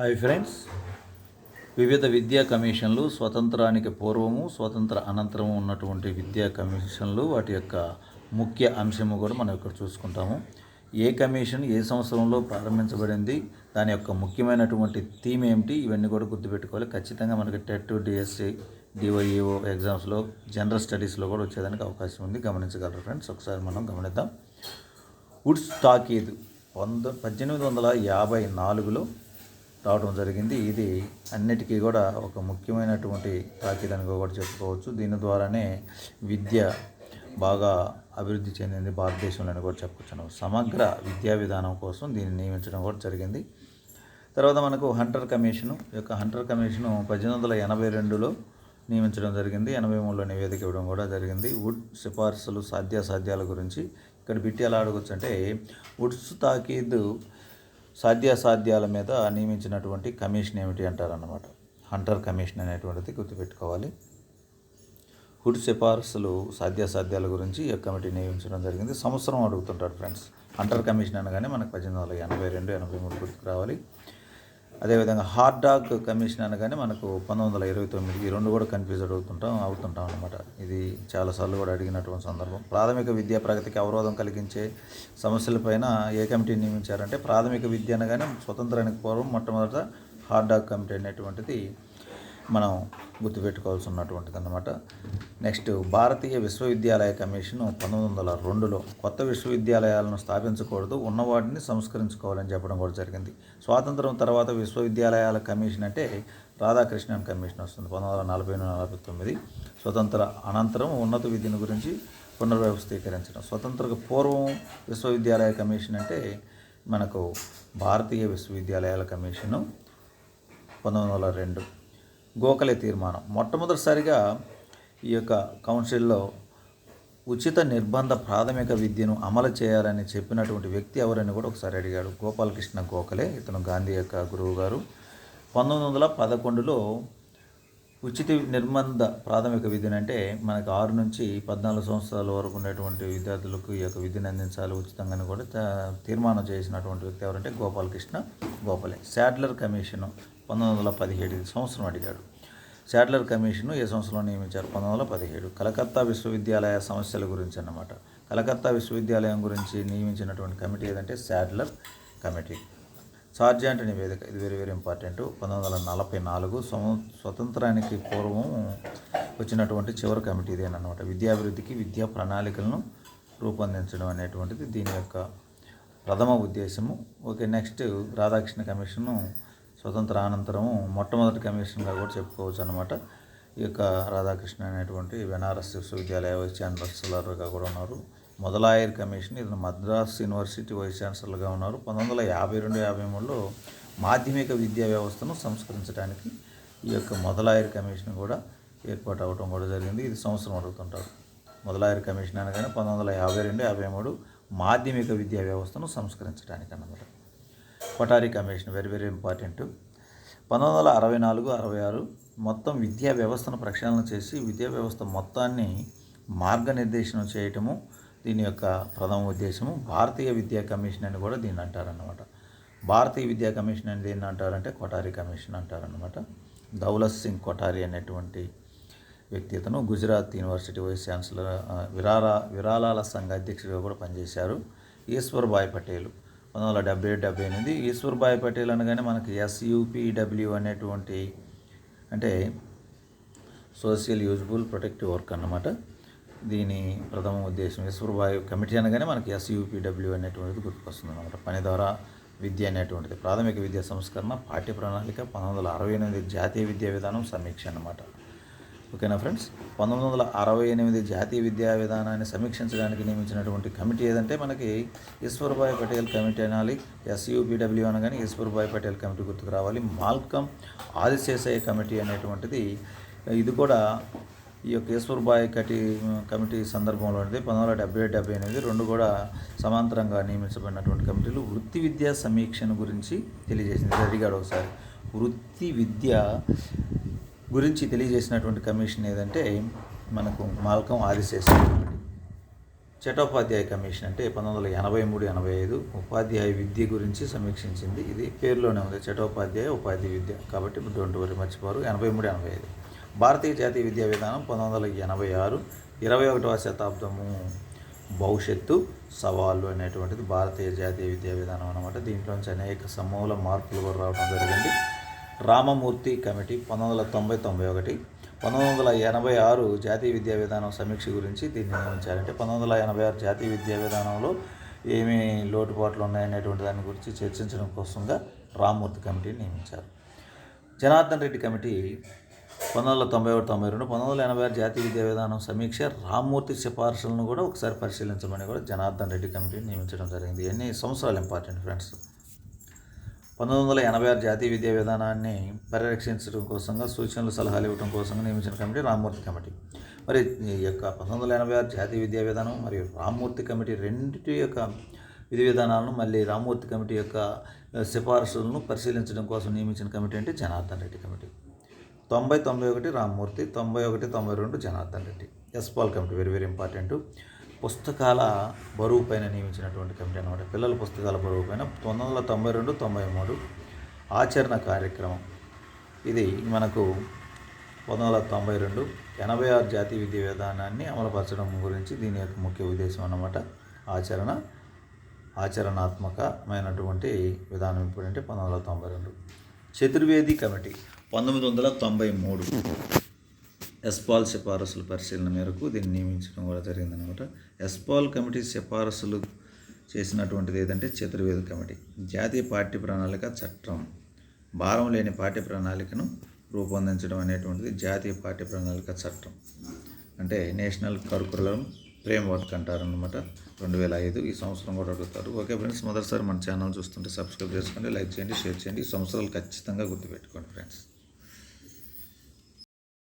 Hi friends వివిధ విద్యా కమిషన్లు స్వతంత్రానికి పూర్వము స్వతంత్ర అనంతరము ఉన్నటువంటి విద్యా కమిషన్లు వాటి యొక్క ముఖ్య అంశము కూడా మనం ఇక్కడ చూసుకుంటాము. ఏ కమిషన్ ఏ సంవత్సరంలో ప్రారంభించబడింది దాని యొక్క ముఖ్యమైనటువంటి థీమ్ ఏమిటి ఇవన్నీ కూడా గుర్తుపెట్టుకోవాలి. ఖచ్చితంగా మనకి టెట్ డిఎస్సి డివైఓ ఎగ్జామ్స్లో జనరల్ స్టడీస్లో కూడా వచ్చేదానికి అవకాశం ఉంది. గమనించగలరు ఫ్రెండ్స్. ఒకసారి మనం గమనిద్దాం. వుడ్స్ తాకీదు వంద పద్దెనిమిది వందల యాభై నాలుగులో రావడం జరిగింది. ఇది అన్నిటికీ కూడా ఒక ముఖ్యమైనటువంటి తాకీదు కూడా చెప్పుకోవచ్చు. దీని ద్వారానే విద్య బాగా అభివృద్ధి చెందింది భారతదేశంలోని కూడా చెప్పుకొచ్చాను. సమగ్ర విద్యా విధానం కోసం దీన్ని నియమించడం కూడా జరిగింది. తర్వాత మనకు హంటర్ కమిషను. ఈ యొక్క హంటర్ కమిషను పద్దెనిమిది వందల ఎనభై రెండులో నియమించడం జరిగింది. ఎనభై మూడులో నివేదిక ఇవ్వడం కూడా జరిగింది. వుడ్ సిఫార్సులు సాధ్యాసాధ్యాల గురించి ఇక్కడ బిట్టి ఎలా అడగచ్చు అంటే వుడ్స్ తాకీదు సాధ్యాసాధ్యాల మీద నియమించినటువంటి కమిషన్ ఏమిటి అంటారన్నమాట. హంటర్ కమిషన్ అనేటువంటిది గుర్తుపెట్టుకోవాలి. హుడ్ సిఫార్సులు సాధ్యాసాధ్యాల గురించి ఈ కమిటీ నియమించడం జరిగింది. సంవత్సరం అడుగుతుంటారు ఫ్రెండ్స్. హంటర్ కమిషన్ అనగానే మనకు పద్దెనిమిది వందల ఎనభై రెండు ఎనభై మూడు గుర్తుకు రావాలి. అదేవిధంగా హార్డ్ డాగ్ కమిషన్ అనగానే మనకు పంతొమ్మిది వందల ఇరవై తొమ్మిది ఈ రెండు కూడా కన్ఫ్యూజ్ అవుతుంటాం అవుతుంటాం అనమాట ఇది చాలాసార్లు కూడా అడిగినటువంటి సందర్భం. ప్రాథమిక విద్యా ప్రగతికి అవరోధం కలిగించే సమస్యలపైన ఏ కమిటీని నియమించారంటే ప్రాథమిక విద్య అనగానే స్వతంత్రానికి పూర్వం మొట్టమొదట హార్డ్ డాగ్ కమిటీ అనేటువంటిది మనం గుర్తుపెట్టుకోవాల్సి ఉన్నటువంటిది అన్నమాట నెక్స్ట్ భారతీయ విశ్వవిద్యాలయ కమిషన్ పంతొమ్మిది వందల రెండులో కొత్త విశ్వవిద్యాలయాలను స్థాపించకూడదు ఉన్నవాటిని సంస్కరించుకోవాలని చెప్పడం కూడా జరిగింది. స్వాతంత్రం తర్వాత విశ్వవిద్యాలయాల కమిషన్ అంటే రాధాకృష్ణన్ కమిషన్ వస్తుంది పంతొమ్మిది వందల నలభై నలభై తొమ్మిది. స్వతంత్ర అనంతరం ఉన్నత విద్యను గురించి పునర్వ్యవస్థీకరించడం. స్వతంత్ర పూర్వం విశ్వవిద్యాలయ కమిషన్ అంటే మనకు భారతీయ విశ్వవిద్యాలయాల కమిషను పంతొమ్మిది వందల రెండు. గోఖలే తీర్మానం. మొట్టమొదటిసారిగా ఈ యొక్క కౌన్సిల్లో ఉచిత నిర్బంధ ప్రాథమిక విద్యను అమలు చేయాలని చెప్పినటువంటి వ్యక్తి ఎవరని కూడా ఒకసారి అడిగాడు. గోపాలకృష్ణ గోఖలే ఇతను గాంధీ యొక్క గురువు గారు. పంతొమ్మిది వందల పదకొండులో ఉచిత నిర్బంధ ప్రాథమిక విద్యను అంటే మనకు ఆరు నుంచి పద్నాలుగు సంవత్సరాల వరకు ఉన్నటువంటి విద్యార్థులకు ఈ యొక్క విద్యను అందించాలి ఉచితంగా కూడా తీర్మానం చేసినటువంటి వ్యక్తి ఎవరంటే గోపాలకృష్ణ గోపాలే. శాడ్లర్ కమిషను పంతొమ్మిది వందల పదిహేడు సంవత్సరం అడిగాడు. శాడ్లర్ కమిషను ఏ సంవత్సరంలో నియమించారు? పంతొమ్మిది వందల పదిహేడు. కలకత్తా విశ్వవిద్యాలయ సమస్యల గురించి అన్నమాట. కలకత్తా విశ్వవిద్యాలయం గురించి నియమించినటువంటి కమిటీ ఏదంటే శాడ్లర్ కమిటీ. సార్జెంట్ నివేదిక ఇది వెరీ వెరీ ఇంపార్టెంట్ పంతొమ్మిది వందల నలభై నాలుగు స్వతంత్రానికి పూర్వం వచ్చినటువంటి చివరి కమిటీ ఇదేనమాట విద్యాభివృద్ధికి విద్యా ప్రణాళికలను రూపొందించడం అనేటువంటిది దీని యొక్క ప్రథమ ఉద్దేశము. ఓకే నెక్స్ట్ రాధాకృష్ణ కమిషను స్వతంత్ర అనంతరము మొట్టమొదటి కమిషన్గా కూడా చెప్పుకోవచ్చు అనమాట ఈ యొక్క రాధాకృష్ణ అనేటువంటి బెనారస్ విశ్వవిద్యాలయ వైస్ ఛాన్సలర్గా కూడా ఉన్నారు. మొదలాయర్ కమిషన్ ఇతను మద్రాస్ యూనివర్సిటీ వైస్ ఛాన్సలర్గా ఉన్నారు. పంతొమ్మిది వందల యాభై రెండు యాభై మూడులో మాధ్యమిక విద్యా వ్యవస్థను సంస్కరించడానికి ఈ యొక్క మొదలాయర్ కమిషన్ కూడా ఏర్పాటు అవ్వడం కూడా జరిగింది. ఇది సంవత్సరం అడుగుతుంటారు. మొదలాయర్ కమిషన్ అనగానే పంతొమ్మిది వందల యాభై రెండు యాభై మూడు మాధ్యమిక విద్యా వ్యవస్థను సంస్కరించడానికి అన్నమాట Kothari commission very very important పంతొమ్మిది వందల అరవై నాలుగు అరవై ఆరు మొత్తం విద్యా వ్యవస్థను ప్రక్షాళన చేసి విద్యా వ్యవస్థ మొత్తాన్ని మార్గనిర్దేశనం చేయటము దీని యొక్క ప్రథమ ఉద్దేశము భారతీయ విద్యా కమిషన్ అని కూడా దీన్ని అంటారన్నమాట. భారతీయ విద్యా కమిషన్ అని దీన్ని అంటారంటే కొటారి కమిషన్ అంటారనమాట దౌలత్ సింగ్ కొటారి అనేటువంటి వ్యక్తి ఇతను గుజరాత్ యూనివర్సిటీ వైస్ ఛాన్సలర్ విరారా విరాళాల సంఘ అధ్యక్షుడిగా కూడా పనిచేశారు. ఈశ్వర్ భాయ్ పటేల్ పంతొమ్మిది వందల డెబ్బై ఏడు డెబ్బై ఎనిమిది. ఈశ్వర్ భాయ్ పటేల్ అనగానే మనకి ఎస్యూపిడబ్ల్యూ అనేటువంటి అంటే సోషల్ యూజ్బుల్ ప్రొటెక్టివ్ వర్క్ అన్నమాట. దీని ప్రథమ ఉద్దేశం విశ్వభాయ్ కమిటీ అనగానే మనకి ఎస్యూపీడబ్ల్యూ అనేటువంటిది గుర్తుకొస్తుంది అనమాట పని ద్వారా విద్య అనేటువంటిది. ప్రాథమిక విద్యా సంస్కరణ పాఠ్య ప్రణాళిక పంతొమ్మిది వందల అరవై ఎనిమిది జాతీయ విద్యా విధానం సమీక్ష అనమాట ఓకేనా ఫ్రెండ్స్? పంతొమ్మిది వందల అరవై ఎనిమిది జాతీయ విద్యా విధానాన్ని సమీక్షించడానికి నియమించినటువంటి కమిటీ ఏదంటే మనకి ఈశ్వర్భాయ్ పటేల్ కమిటీ అనాలి. ఎస్యూబిడబ్ల్యూ అనగానే ఈశ్వర్భాయ్ పటేల్ కమిటీ గుర్తుకు రావాలి. మాల్కమ్ ఆదిశేషయ్య కమిటీ అనేటువంటిది. ఇది కూడా ఈ యొక్క ఈశ్వర్భాయ్ కటి కమిటీ సందర్భంలో అనేది పంతొమ్మిది వందల డెబ్బై డెబ్బై ఎనిమిది రెండు కూడా సమాంతరంగా నియమించబడినటువంటి కమిటీలు వృత్తి విద్యా సమీక్షను గురించి తెలియజేసింది. ఇది అడిగాడు ఒకసారి. వృత్తి విద్య గురించి తెలియజేసినటువంటి కమిషన్ ఏదంటే మనకు మాల్కం ఆదిశేష చటోపాధ్యాయ కమిషన్ అంటే పంతొమ్మిది వందల ఎనభై మూడు ఎనభై ఐదు ఉపాధ్యాయ విద్య గురించి సమీక్షించింది. ఇది పేరులోనే ఉంది. చటోపాధ్యాయ ఉపాధ్యాయ విద్య. కాబట్టి డోంట్ వరీ మర్చిపోరు. ఎనభై మూడు ఎనభై ఐదు. భారతీయ జాతీయ విద్యా విధానం పంతొమ్మిది వందల ఎనభై ఆరు ఇరవై ఒకటవ శతాబ్దము భవిష్యత్తు సవాళ్ళు అనేటువంటిది భారతీయ జాతీయ విద్యా విధానం అనమాట దీంట్లోంచి అనేక సమూల మార్పులు కూడా రావడం జరిగింది. రామమూర్తి కమిటీ పంతొమ్మిది వందల తొంభై తొంభై ఒకటి పంతొమ్మిది వందల ఎనభై ఆరు జాతీయ విద్యా విధానం సమీక్ష గురించి దీన్ని నియమించారంటే పంతొమ్మిది వందల ఎనభై ఆరు జాతీయ విద్యా విధానంలో ఏమి లోటుపాట్లు ఉన్నాయనేటువంటి దాని గురించి చర్చించడం కోసంగా రామమూర్తి కమిటీని నియమించారు. జనార్దన్ రెడ్డి కమిటీ పంతొమ్మిది వందల తొంభై ఒకటి తొంభై రెండు పంతొమ్మిది వందల ఎనభై ఆరు జాతీయ విద్యా విధానం సమీక్ష రామ్మూర్తి సిఫార్సులను కూడా ఒకసారి పరిశీలించమని కూడా జనార్దన్ రెడ్డి కమిటీని నియమించడం జరిగింది. ఎన్ని సంవత్సరాలు ఇంపార్టెంట్ ఫ్రెండ్స్ పంతొమ్మిది వందల ఎనభై ఆరు జాతీయ విద్యా విధానాన్ని పరిరక్షించడం కోసంగా సూచనలు సలహాలు ఇవ్వడం కోసంగా నియమించిన కమిటీ రామ్మూర్తి కమిటీ. మరి ఈ యొక్క పంతొమ్మిది వందల ఎనభై ఆరు జాతీయ విద్యా విధానం మరియు రామ్మూర్తి కమిటీ రెండింటి యొక్క విధి విధానాలను మళ్ళీ రామ్మూర్తి కమిటీ యొక్క సిఫార్సులను పరిశీలించడం కోసం నియమించిన కమిటీ అంటే జనార్దన్ రెడ్డి కమిటీ. తొంభై తొంభై ఒకటి రామ్మూర్తి తొంభై ఒకటి తొంభై రెండు Janardhan Reddy. Yashpal committee very very important పుస్తకాల బరువు పైన నియమించినటువంటి కమిటీ అనమాట పిల్లల పుస్తకాల బరువు పైన తొమ్మిది వందల తొంభై రెండు తొంభై మూడు ఆచరణ కార్యక్రమం. ఇది మనకు పంతొమ్మిది వందల తొంభై రెండు ఎనభై ఆరు జాతీయ విద్యా విధానాన్ని అమలుపరచడం గురించి దీని యొక్క ముఖ్య ఉద్దేశం అన్నమాట. ఆచరణ ఆచరణాత్మకమైనటువంటి విధానం ఇప్పుడంటే పంతొమ్మిది వందల తొంభై రెండు. చతుర్వేది కమిటీ. పంతొమ్మిది వందల తొంభై మూడు ఎస్పాల్ సిఫారసుల పరిశీలన మేరకు దీన్ని నియమించడం కూడా జరిగిందనమాట ఎస్పాల్ కమిటీ సిఫారసులు చేసినటువంటిది ఏదంటే చతుర్వేది కమిటీ. జాతీయ పార్టీ ప్రణాళిక చట్టం. భారం లేని పార్టీ ప్రణాళికను రూపొందించడం అనేటువంటిది జాతీయ పార్టీ ప్రణాళిక చట్టం. అంటే నేషనల్ కరికులం ఫ్రేమ్వర్క్ అంటారు అనమాట రెండు వేల ఐదు ఈ సంవత్సరం కూడా అడుగుతారు. ఓకే ఫ్రెండ్స్ మొదటిసారి మన ఛానల్ చూస్తుంటే సబ్స్క్రైబ్ చేసుకోండి లైక్ చేయండి షేర్ చేయండి. ఈ సంవత్సరాలు ఖచ్చితంగా గుర్తుపెట్టుకోండి ఫ్రెండ్స్.